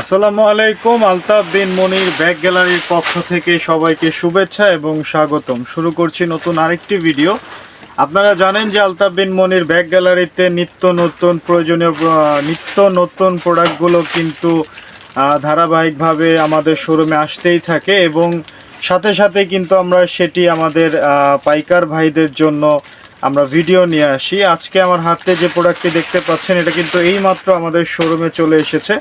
আসসালামু আলাইকুম, আলতাফ বিন মনির ব্যাগ গ্যালারির পক্ষ থেকে সবাইকে শুভেচ্ছা এবং স্বাগতম। শুরু করছি নতুন আরেকটি ভিডিও। আপনারা জানেন যে আলতাফ বিন মনির ব্যাগ গ্যালারিতে নিত্য নতুন প্রয়োজনীয় নিত্য নতুন প্রোডাক্টগুলো কিন্তু ধারাবাহিকভাবে আমাদের শোরুমে আসতেই থাকে এবং সাথে সাথে কিন্তু আমরা সেটি আমাদের পাইকার ভাইদের জন্য আমরা ভিডিও নিয়ে আসি। আজকে আমার হাতে যে প্রোডাক্টটি দেখতে পাচ্ছেন, এটা কিন্তু এইমাত্র আমাদের শোরুমে চলে এসেছে।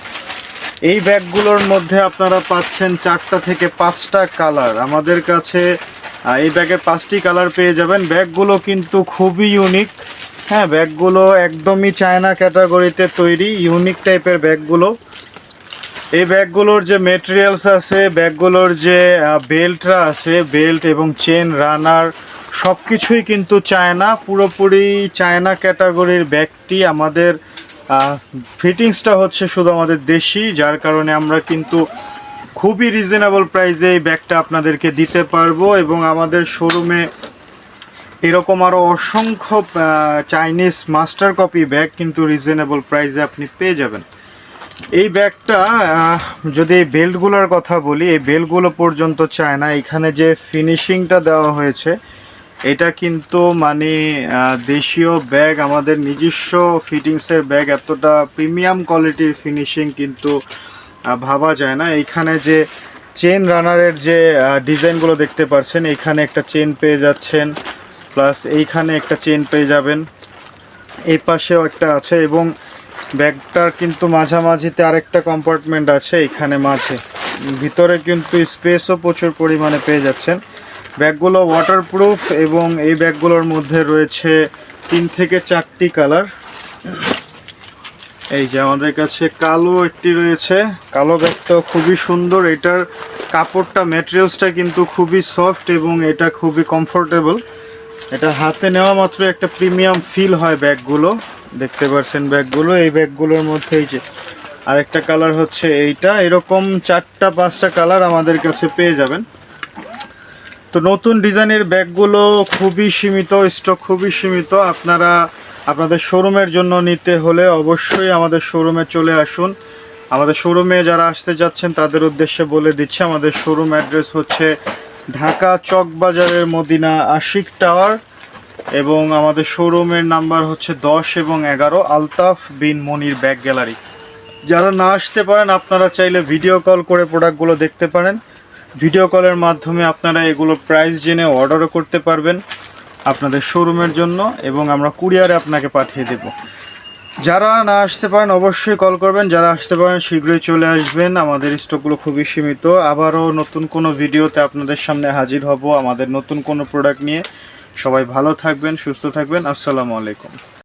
এই ব্যাগগুলোর মধ্যে আপনারা পাচ্ছেন চারটা থেকে পাঁচটা কালার। আমাদের কাছে এই ব্যাগের পাঁচটি কালার পেয়ে যাবেন। ব্যাগগুলো কিন্তু খুবই ইউনিক হ্যাঁ ব্যাগগুলো একদমই চায়না ক্যাটাগরিতে তৈরি ইউনিক টাইপের ব্যাগগুলো। এই ব্যাগগুলোর যে মেটেরিয়ালস আছে, ব্যাগগুলোর যে বেল্টরা আছে বেল্ট এবং চেন রানার সব কিছুই কিন্তু চায়না পুরোপুরি চায়না ক্যাটাগরির ব্যাগটি আমাদের ফিটিংসটা হচ্ছে শুধু আমাদের দেশি, যার কারণে আমরা কিন্তু খুবই রিজনেবল প্রাইসে এই ব্যাগটা আপনাদেরকে দিতে পারব এবং আমাদের শোরুমে এরকম আরও অসংখ্য চাইনিজ মাস্টার কপি ব্যাগ কিন্তু রিজনেবল প্রাইসে আপনি পেয়ে যাবেন। এই ব্যাগটা যদি এই বেল্টগুলোর কথা বলি, এই বেল্টগুলো পর্যন্ত চায় না। এখানে যে ফিনিশিংটা দেওয়া হয়েছে এটা কিন্তু মানে দেশীয় ব্যাগ, আমাদের নিজস্ব ফিটিংসের ব্যাগ, এতটা প্রিমিয়াম কোয়ালিটির ফিনিশিং কিন্তু ভাবা যায় না। এইখানে যে চেন রানারের যে ডিজাইনগুলো দেখতে পাচ্ছেন, এইখানে একটা চেন পেয়ে যাচ্ছেন, প্লাস এইখানে একটা চেন পেয়ে যাবেন। এই পাশেও একটা আছে এবং ব্যাগটার কিন্তু মাঝামাঝিতে আরেকটা কম্পার্টমেন্ট আছে এখানে মাঝে। ভিতরে কিন্তু স্পেসও প্রচুর পরিমাণে পেয়ে যাচ্ছেন। ব্যাগগুলো ওয়াটারপ্রুফ এবং এই ব্যাগগুলোর মধ্যে রয়েছে তিন থেকে চারটি কালার এই যে আমাদের কাছে কালো একটি রয়েছে। কালো ব্যাগটাও খুবই সুন্দর। এটার কাপড়টা ম্যাটেরিয়ালসটা কিন্তু খুবই সফট এবং এটা খুবই কমফোর্টেবল এটা হাতে নেওয়া মাত্র একটা প্রিমিয়াম ফিল হয় ব্যাগগুলো। দেখতে পাচ্ছেন ব্যাগগুলো। এই ব্যাগগুলোর মধ্যে এই যে আরেকটা কালার হচ্ছে এইটা। এরকম চারটা, পাঁচটা কালার আমাদের কাছে পেয়ে যাবেন। তো নতুন ডিজাইনের ব্যাগগুলো খুবই সীমিত স্টক খুবই সীমিত। আপনারা আপনাদের শোরুমের জন্য নিতে হলে অবশ্যই আমাদের শোরুমে চলে আসুন। আমাদের শোরুমে যারা আসতে যাচ্ছেন, তাদের উদ্দেশ্যে বলে দিচ্ছে, আমাদের শোরুম অ্যাড্রেস হচ্ছে ঢাকা চকবাজারের মদিনা আশিক টাওয়ার এবং আমাদের শোরুমের নাম্বার হচ্ছে দশ এবং এগারো, আলতাফ বিন মনির ব্যাগ গ্যালারি। যারা না আসতে পারেন, আপনারা চাইলে ভিডিও কল করে প্রোডাক্টগুলো দেখতে পারেন। ভিডিও কলের মাধ্যমে আপনারা এগুলো প্রাইস জেনে অর্ডারও করতে পারবেন আপনাদের শোরুমের জন্য এবং আমরা কুরিয়ারে আপনাকে পাঠিয়ে দেব। যারা না আসতে পারেন অবশ্যই কল করবেন, যারা আসতে পারেন শীঘ্রই চলে আসবেন। আমাদের স্টকগুলো খুবই সীমিত। আবারও নতুন কোনো ভিডিওতে আপনাদের সামনে হাজির হব আমাদের নতুন কোনো প্রোডাক্ট নিয়ে। সবাই ভালো থাকবেন, সুস্থ থাকবেন। আসসালামু আলাইকুম।